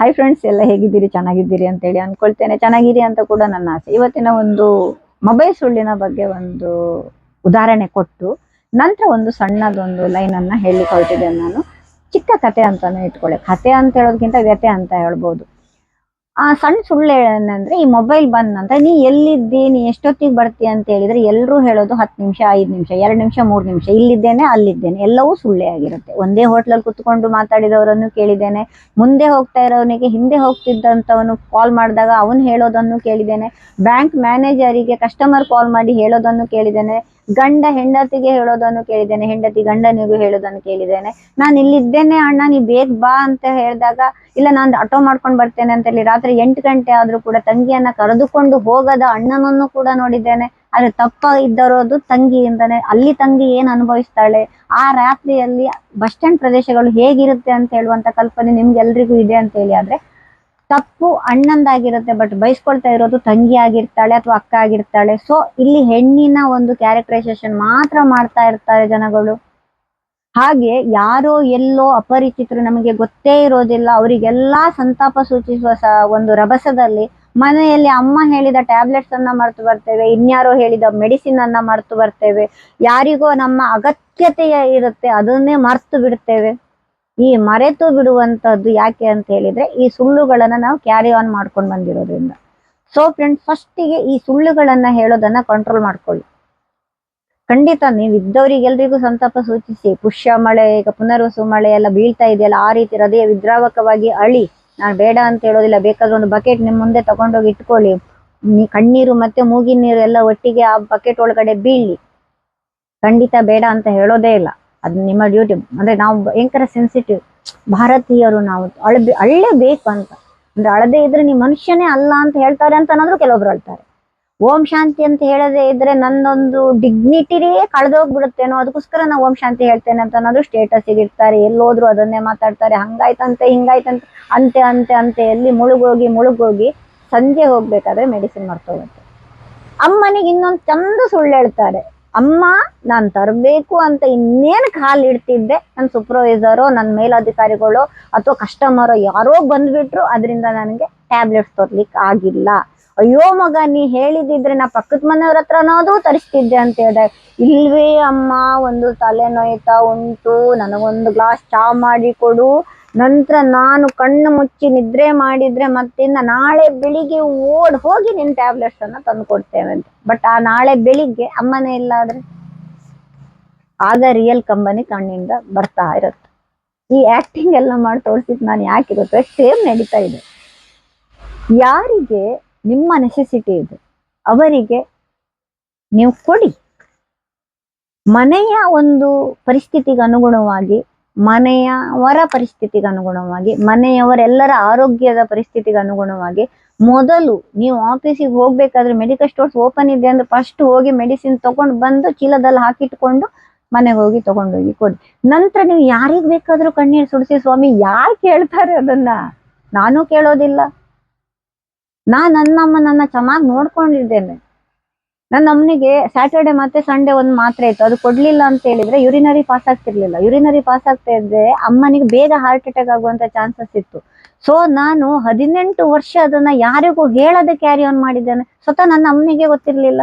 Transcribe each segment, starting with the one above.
Hi friends ಎಲ್ಲ ಹೇಗಿದ್ದೀರಿ? ಚೆನ್ನಾಗಿದ್ದೀರಿ? ಅಂತೇಳಿ ಅನ್ಕೊಳ್ತೇನೆ. ಚೆನ್ನಾಗಿರಿ ಅಂತ ಕೂಡ ನನ್ನ ಆಸೆ. ಇವತ್ತಿನ ಒಂದು ಮೊಬೈಲ್ ಸುಳ್ಳಿನ ಬಗ್ಗೆ ಒಂದು ಉದಾಹರಣೆ ಕೊಟ್ಟು, ನಂತರ ಒಂದು ಸಣ್ಣದೊಂದು ಲೈನ್ ಅನ್ನ ಹೇಳಿಕೊಳ್ತಿದ್ದೇನೆ ನಾನು. ಚಿಕ್ಕ ಕತೆ ಅಂತಾನೆ ಇಟ್ಕೊಳ್ಳಿ. ಕತೆ ಅಂತ ಹೇಳೋದಕ್ಕಿಂತ ವ್ಯತೆ ಅಂತ ಹೇಳ್ಬೋದು. ಆ ಸಣ್ಣ ಸುಳ್ಳು ಏನಂದ್ರೆ, ಈ ಮೊಬೈಲ್ ಬಂದ ನಂತರ ನೀ ಎಲ್ಲಿದ್ದಿ, ನೀ ಎಷ್ಟೊತ್ತಿಗೆ ಬರ್ತೀಯ ಅಂತ ಹೇಳಿದ್ರೆ ಎಲ್ಲರೂ ಹೇಳೋದು ಹತ್ತು ನಿಮಿಷ, ಐದು ನಿಮಿಷ, ಎರಡು ನಿಮಿಷ, ಮೂರು ನಿಮಿಷ, ಇಲ್ಲಿದ್ದೇನೆ, ಅಲ್ಲಿದ್ದೇನೆ, ಎಲ್ಲವೂ ಸುಳ್ಳೇ ಆಗಿರುತ್ತೆ. ಒಂದೇ ಹೋಟ್ಲಲ್ಲಿ ಕುತ್ಕೊಂಡು ಮಾತಾಡಿದವರನ್ನು ಕೇಳಿದ್ದೇನೆ, ಮುಂದೆ ಹೋಗ್ತಾ ಇರೋವನಿಗೆ ಹಿಂದೆ ಹೋಗ್ತಿದ್ದಂಥವನು ಕಾಲ್ ಮಾಡಿದಾಗ ಅವನು ಹೇಳೋದನ್ನು ಕೇಳಿದ್ದೇನೆ ಬ್ಯಾಂಕ್ ಮ್ಯಾನೇಜರಿಗೆ ಕಸ್ಟಮರ್ ಕಾಲ್ ಮಾಡಿ ಹೇಳೋದನ್ನು ಕೇಳಿದ್ದೇನೆ ಗಂಡ ಹೆಂಡತಿಗೆ ಹೇಳೋದನ್ನು ಕೇಳಿದ್ದೇನೆ, ಹೆಂಡತಿ ಗಂಡನಿಗೂ ಹೇಳೋದನ್ನು ಕೇಳಿದ್ದೇನೆ. ನಾನು ಇಲ್ಲಿದ್ದೇನೆ ಅಣ್ಣ, ನೀ ಬೇಗ ಬಾ ಅಂತ ಹೇಳಿದಾಗ, ಇಲ್ಲ ನಾನು ಆಟೋ ಮಾಡ್ಕೊಂಡು ಬರ್ತೇನೆ ಅಂತ ಹೇಳಿ ರಾತ್ರಿ ಎಂಟು ಗಂಟೆ ಆದ್ರೂ ಕೂಡ ತಂಗಿಯನ್ನ ಕರೆದುಕೊಂಡು ಹೋಗದ ಅಣ್ಣನನ್ನು ಕೂಡ ನೋಡಿದ್ದೇನೆ. ಆದ್ರೆ ತಪ್ಪ ಇದ್ದರೋದು ತಂಗಿಯಿಂದನೇ. ಅಲ್ಲಿ ತಂಗಿ ಏನ್ ಅನುಭವಿಸ್ತಾಳೆ? ಆ ರಾತ್ರಿಯಲ್ಲಿ ಬಸ್ ಸ್ಟ್ಯಾಂಡ್ ಪ್ರದೇಶಗಳು ಹೇಗಿರುತ್ತೆ ಅಂತ ಹೇಳುವಂತ ಕಲ್ಪನೆ ನಿಮ್ಗೆಲ್ರಿಗೂ ಇದೆ ಅಂತ ಹೇಳಿ. ಆದ್ರೆ ತಪ್ಪು ಅಣ್ಣಂದಾಗಿರುತ್ತೆ ಬಟ್ ಬೈಸ್ಕೊಳ್ತಾ ಇರೋದು ತಂಗಿ ಆಗಿರ್ತಾಳೆ ಅಥವಾ ಅಕ್ಕ ಆಗಿರ್ತಾಳೆ. ಸೊ ಇಲ್ಲಿ ಹೆಣ್ಣಿನ ಒಂದು ಕ್ಯಾರೆಕ್ಟರೈಸೇಷನ್ ಮಾತ್ರ ಮಾಡ್ತಾ ಇರ್ತಾರೆ ಜನಗಳು. ಹಾಗೆ ಯಾರೋ ಎಲ್ಲೋ ಅಪರಿಚಿತರು ನಮಗೆ ಗೊತ್ತೇ ಇರೋದಿಲ್ಲ. ಅವರಿಗೆಲ್ಲ ಸಂತಾಪ ಸೂಚಿಸುವ ಸ ಒಂದು ರಭಸದಲ್ಲಿ ಮನೆಯಲ್ಲಿ ಅಮ್ಮ ಹೇಳಿದ ಟ್ಯಾಬ್ಲೆಟ್ಸ್ ಅನ್ನ ಮರೆತು ಬರ್ತೇವೆ, ಇನ್ಯಾರೋ ಹೇಳಿದ ಮೆಡಿಸಿನ್ ಅನ್ನ ಮರೆತು ಬರ್ತೇವೆ. ಯಾರಿಗೋ ನಮ್ಮ ಅಗತ್ಯತೆ ಇರುತ್ತೆ, ಅದನ್ನೇ ಮರೆತು ಬಿಡ್ತೇವೆ. ಈ ಮರೆತು ಬಿಡುವಂತದ್ದು ಯಾಕೆ ಅಂತ ಹೇಳಿದ್ರೆ ಈ ಸುಳ್ಳುಗಳನ್ನ ನಾವು ಕ್ಯಾರಿ ಆನ್ ಮಾಡ್ಕೊಂಡು ಬಂದಿರೋದ್ರಿಂದ. ಸೊ ಫ್ರೆಂಡ್ಸ್ ಫಸ್ಟಿಗೆ ಈ ಸುಳ್ಳುಗಳನ್ನ ಹೇಳೋದನ್ನ ಕಂಟ್ರೋಲ್ ಮಾಡ್ಕೊಳ್ಳಿ. ಖಂಡಿತ ನೀವು ಇದ್ದವರಿಗೆಲ್ರಿಗೂ ಸಂತಾಪ ಸೂಚಿಸಿ. ಪುಷ್ಯ ಮಳೆ, ಈಗ ಪುನರ್ವಸು ಮಳೆ ಎಲ್ಲ ಬೀಳ್ತಾ ಇದೆಯಲ್ಲ, ಆ ರೀತಿ ಹೃದಯ ವಿದ್ರಾವಕವಾಗಿ ಅಳಿ. ನಾನು ಬೇಡ ಅಂತ ಹೇಳೋದಿಲ್ಲ, ಬೇಕಾದ್ರೆ ಒಂದು ಬಕೆಟ್ ನಿಮ್ ಮುಂದೆ ತಗೊಂಡೋಗಿ ಇಟ್ಕೊಳ್ಳಿ. ನೀ ಕಣ್ಣೀರು ಮತ್ತೆ ಮೂಗಿನ ನೀರು ಎಲ್ಲ ಒಟ್ಟಿಗೆ ಆ ಬಕೆಟ್ ಒಳಗಡೆ ಬೀಳಿ. ಖಂಡಿತ ಬೇಡ ಅಂತ ಹೇಳೋದೇ ಇಲ್ಲ. ಅದು ನಿಮ್ಮ ಡ್ಯೂಟಿ ಅಂದ್ರೆ ನಾವು ಭಯಂಕರ ಸೆನ್ಸಿಟಿವ್ ಭಾರತೀಯರು ನಾವು. ಅಳಬೇ, ಅಳ್ಳೇಬೇಕು ಅಂತ. ಅಂದ್ರೆ ಅಳದೇ ಇದ್ರೆ ನೀವು ಮನುಷ್ಯನೇ ಅಲ್ಲ ಅಂತ ಹೇಳ್ತಾರೆ ಅಂತ ಅನ್ನೋದ್ರು ಕೆಲವೊಬ್ರು ಹೇಳ್ತಾರೆ ಓಂ ಶಾಂತಿ ಅಂತ ಹೇಳದೇ ಇದ್ರೆ ನನ್ನೊಂದು ಡಿಗ್ನಿಟಿನೇ ಕಳೆದೋಗ್ಬಿಡುತ್ತೇನೋ ಅದಕ್ಕೋಸ್ಕರ ನಾವು ಓಂ ಶಾಂತಿ ಹೇಳ್ತೇನೆ ಅಂತ ಅನ್ನೋದು ಸ್ಟೇಟಸ್ ಇರ್ತಾರೆ ಎಲ್ಲೋದ್ರು ಅದನ್ನೇ ಮಾತಾಡ್ತಾರೆ. ಹಂಗಾಯ್ತಂತೆ, ಹಿಂಗಾಯ್ತಂತೆ, ಅಂತೆ ಅಂತೆ ಅಂತೆ. ಎಲ್ಲಿ ಮುಳುಗೋಗಿ ಮುಳುಗೋಗಿ ಸಂಜೆ ಹೋಗ್ಬೇಕಾದ್ರೆ ಮೆಡಿಸಿನ್ ಮರ್ತೋಗುತ್ತೆ. ಅಮ್ಮನಿಗೆ ಇನ್ನೊಂದು ಚಂದ ಸುಳ್ಳು ಹೇಳ್ತಾರೆ. ಅಮ್ಮ, ನಾನ್ ತರಬೇಕು ಅಂತ ಇನ್ನೇನು ಕಾಲ್ ಇಡ್ತಿದ್ದೆ. ನನ್ನ ಸೂಪರ್ವೈಸರ್ ನನ್ನ ಮೇಲಧಿಕಾರಿಗಳು ಅಥವಾ ಕಸ್ಟಮರ್ ಯಾರೋ ಬಂದ್ಬಿಟ್ರು, ಅದರಿಂದ ನನಗೆ ಟ್ಯಾಬ್ಲೆಟ್ಸ್ ತರ್ಲಿಕ್ಕೆ ಆಗಿಲ್ಲ ಅಯ್ಯೋ ಮಗ, ನೀ ಹೇಳಿದಿದ್ರೆ ನಾ ಪಕ್ಕದ ಮನೆಯವ್ರ ಹತ್ರನಾದ್ರೂ ತರಿಸ್ತಿದ್ದೆ ಅಂತ ಹೇಳ್ದೆ ಇಲ್ವೇ ಅಮ್ಮ, ಒಂದು ತಲೆ ನೋಯ್ತಾ ಉಂಟು, ನನಗೊಂದು ಗ್ಲಾಸ್ ಚಾ ಮಾಡಿ ಕೊಡು. ನಂತರ ನಾನು ಕಣ್ಣು ಮುಚ್ಚಿ ನಿದ್ರೆ ಮಾಡಿದ್ರೆ ಮತ್ತಿಂದ ನಾಳೆ ಬೆಳಿಗ್ಗೆ ಓಡ್ ಹೋಗಿ ನಿನ್ ಟ್ಯಾಬ್ಲೆಟ್ಸ್ ಅನ್ನ ತಂದು ಕೊಡ್ತೇವೆ ಅಂತ. ಬಟ್ ಆ ನಾಳೆ ಬೆಳಿಗ್ಗೆ ಅಮ್ಮನೇ ಇಲ್ಲ ಆದ್ರೆ ಆಗ ರಿಯಲ್ ಕಂಬನಿ ಕಣ್ಣಿಂದ ಬರ್ತಾ ಇರುತ್ತೆ. ಈ ಆಕ್ಟಿಂಗ್ ಎಲ್ಲ ಮಾಡಿ ತೋರಿಸಿದ್ ನಾನು ಯಾಕೆ ಗೊತ್ತೇ ಸೇಮ್ ನಡೀತಾ ಇದೆ. ಯಾರಿಗೆ ನಿಮ್ಮ ನೆಸೆಸಿಟಿ ಇದೆ. ಅವರಿಗೆ ನೀವು ಕೊಡಿ. ಮನೆಯ ಒಂದು ಪರಿಸ್ಥಿತಿಗೆ ಅನುಗುಣವಾಗಿ, ಮನೆಯವರ ಪರಿಸ್ಥಿತಿಗೆ ಅನುಗುಣವಾಗಿ, ಮನೆಯವರೆಲ್ಲರ ಆರೋಗ್ಯದ ಪರಿಸ್ಥಿತಿಗೆ ಅನುಗುಣವಾಗಿ ಮೊದಲು ನೀವು ಆಫೀಸಿಗೆ ಹೋಗ್ಬೇಕಾದ್ರೆ ಮೆಡಿಕಲ್ ಸ್ಟೋರ್ಸ್ ಓಪನ್ ಇದೆ ಅಂದ್ರೆ ಫಸ್ಟ್ ಹೋಗಿ ಮೆಡಿಸಿನ್ ತಗೊಂಡು ಬಂದು ಚೀಲದಲ್ಲಿ ಹಾಕಿಟ್ಕೊಂಡು ಮನೆಗೆ ಹೋಗಿ ತಗೊಂಡೋಗಿ ಕೊಡಿ. ನಂತರ ನೀವು ಯಾರಿಗೆ ಬೇಕಾದ್ರೂ ಕಣ್ಣೀರು ಸುಡಿಸಿ ಸ್ವಾಮಿ, ಯಾರು ಕೇಳ್ತಾರೆ ಅದನ್ನ? ನಾನು ಕೇಳೋದಿಲ್ಲ. ನಾ ನನ್ನಮ್ಮನನ್ನ ಚೆನ್ನಾಗಿ ನೋಡ್ಕೊಂಡಿದ್ದೇನೆ. ನನ್ನ ಅಮ್ಮನಿಗೆ ಸ್ಯಾಟರ್ಡೆ ಮತ್ತೆ ಸಂಡೇ ಒಂದು ಮಾತ್ರೆ ಇತ್ತು. ಅದು ಕೊಡ್ಲಿಲ್ಲ ಅಂತ ಹೇಳಿದ್ರೆ ಯುರಿನರಿ ಪಾಸ್ ಆಗ್ತಿರ್ಲಿಲ್ಲ. ಯುರಿನರಿ ಪಾಸ್ ಆಗ್ತಾ ಇದ್ರೆ ಅಮ್ಮನಿಗೆ ಬೇಗ ಹಾರ್ಟ್ ಅಟ್ಯಾಕ್ ಆಗುವಂತ ಚಾನ್ಸಸ್ ಇತ್ತು. ಸೊ ನಾನು ಹದಿನೆಂಟು ವರ್ಷ ಅದನ್ನ ಯಾರಿಗೂ ಹೇಳದೆ ಕ್ಯಾರಿ ಆನ್ ಮಾಡಿದ್ದೇನೆ. ಸ್ವತಃ ನನ್ನ ಅಮ್ಮನಿಗೆ ಗೊತ್ತಿರ್ಲಿಲ್ಲ.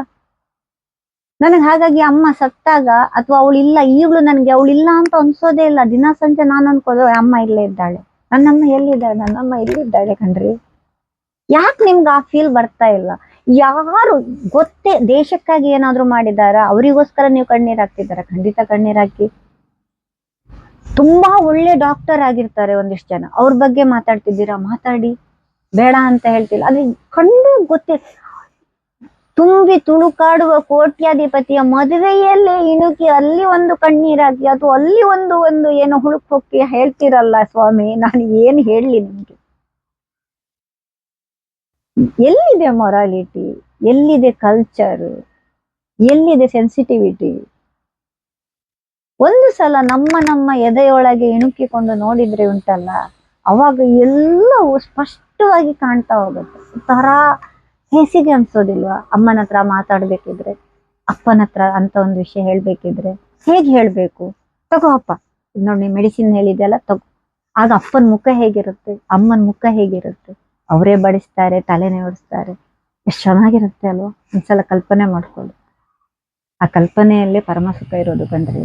ನನಗೆ ಹಾಗಾಗಿ ಅಮ್ಮ ಸತ್ತಾಗ ಅಥವಾ ಅವಳು ಇಲ್ಲ, ಈಗಲೂ ನನಗೆ ಇಲ್ಲ ಅಂತ ಅನ್ಸೋದೇ ಇಲ್ಲ. ದಿನ ಸಂಜೆ ನಾನು ಅನ್ಕೋದು, ಅಮ್ಮ ಇಲ್ಲೇ ಇದ್ದಾಳೆ. ನನ್ನಮ್ಮ ಎಲ್ಲಿದ್ದಾಳೆ? ನನ್ನಮ್ಮ ಎಲ್ಲಿದ್ದಾಳೆ ಕಣ್ರಿ? ಯಾಕೆ ನಿಮ್ಗೆ ಆ ಫೀಲ್ ಬರ್ತಾ ಇಲ್ಲ? ಯಾರು ಗೊತ್ತೇ, ದೇಶಕ್ಕಾಗಿ ಏನಾದ್ರು ಮಾಡಿದಾರ? ಅವರಿಗೋಸ್ಕರ ನೀವು ಕಣ್ಣೀರ್ ಹಾಕ್ತಿದ್ದಾರ ಖಂಡಿತ ಕಣ್ಣೀರ್ ಹಾಕಿ. ತುಂಬಾ ಒಳ್ಳೆ ಡಾಕ್ಟರ್ ಆಗಿರ್ತಾರೆ ಒಂದಿಷ್ಟು ಜನ. ಅವ್ರ ಬಗ್ಗೆ ಮಾತಾಡ್ತಿದ್ದೀರಾ? ಮಾತಾಡಿ. ಬೇಡ ಅಂತ ಹೇಳ್ತಿಲ್ಲ. ಅದ್ರ ಕಂಡು ಗೊತ್ತೇ, ತುಂಬಿ ತುಳುಕಾಡುವ ಕೋಟ್ಯಾಧಿಪತಿಯ ಮದುವೆಯಲ್ಲೇ ಇಣುಕಿ ಅಲ್ಲಿ ಒಂದು ಕಣ್ಣೀರಾಗಿ ಅಥವಾ ಅಲ್ಲಿ ಒಂದು ಒಂದು ಏನೋ ಹುಳುಕ್ ಹೋಗಿ ಹೇಳ್ತಿರಲ್ಲ ಸ್ವಾಮಿ, ನಾನು ಏನ್ ಹೇಳಲಿ ನಿಮ್ಗೆ? ಎಲ್ಲಿದೆ ಮೊರಾಲಿಟಿ ಎಲ್ಲಿದೆ ಕಲ್ಚರ್ ಎಲ್ಲಿದೆ ಸೆನ್ಸಿಟಿವಿಟಿ ಒಂದು ಸಲ ನಮ್ಮ ನಮ್ಮ ಎದೆಯೊಳಗೆ ಇಣುಕಿಕೊಂಡು ನೋಡಿದ್ರೆ ಉಂಟಲ್ಲ, ಅವಾಗ ಎಲ್ಲವೂ ಸ್ಪಷ್ಟವಾಗಿ ಕಾಣ್ತಾ ಹೋಗುತ್ತೆ. ತರ ಹೇಸಿಗೆ ಅನ್ಸೋದಿಲ್ವಾ? ಅಮ್ಮನ ಹತ್ರ ಮಾತಾಡ್ಬೇಕಿದ್ರೆ, ಅಪ್ಪನ ಹತ್ರ ಅಂತ ಒಂದು ವಿಷಯ ಹೇಳ್ಬೇಕಿದ್ರೆ ಹೇಗೆ ಹೇಳ್ಬೇಕು? ತಗೋ ಅಪ್ಪ ನೋಡಿ ಮೆಡಿಸಿನ್ ಹೇಳಿದೆಲ್ಲ ತಗೋ. ಆಗ ಅಪ್ಪನ ಮುಖ ಹೇಗಿರುತ್ತೆ? ಅಮ್ಮನ ಮುಖ ಹೇಗಿರುತ್ತೆ? ಅವರೇ ಬಡಿಸ್ತಾರೆ, ತಲೆನೇ ಓಡಿಸ್ತಾರೆ ಎಷ್ಟು ಚೆನ್ನಾಗಿರುತ್ತೆ ಅಲ್ವಾ? ಒಂದ್ಸಲ ಕಲ್ಪನೆ ಮಾಡ್ಕೊಳ್ಳಿ. ಆ ಕಲ್ಪನೆಯಲ್ಲೇ ಪರಮ ಸುಖ ಇರೋದು ಕಂಡ್ರಿ.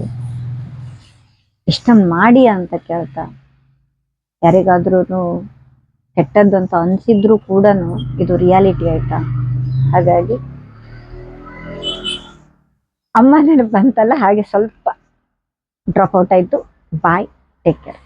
ಇಷ್ಟ ಮಾಡಿ ಅಂತ ಕೇಳ್ತಾ. ಯಾರಿಗಾದ್ರೂ ಕೆಟ್ಟದ್ದು ಅಂತ ಅನ್ಸಿದ್ರು ಕೂಡ ಇದು ರಿಯಾಲಿಟಿ ಆಯ್ತಾ? ಹಾಗಾಗಿ ಅಮ್ಮ ನೆನಪು ಬಂತಲ್ಲ ಹಾಗೆ ಸ್ವಲ್ಪ ಡ್ರಾಪ್ ಔಟ್ ಆಯ್ತು. Bye, take care.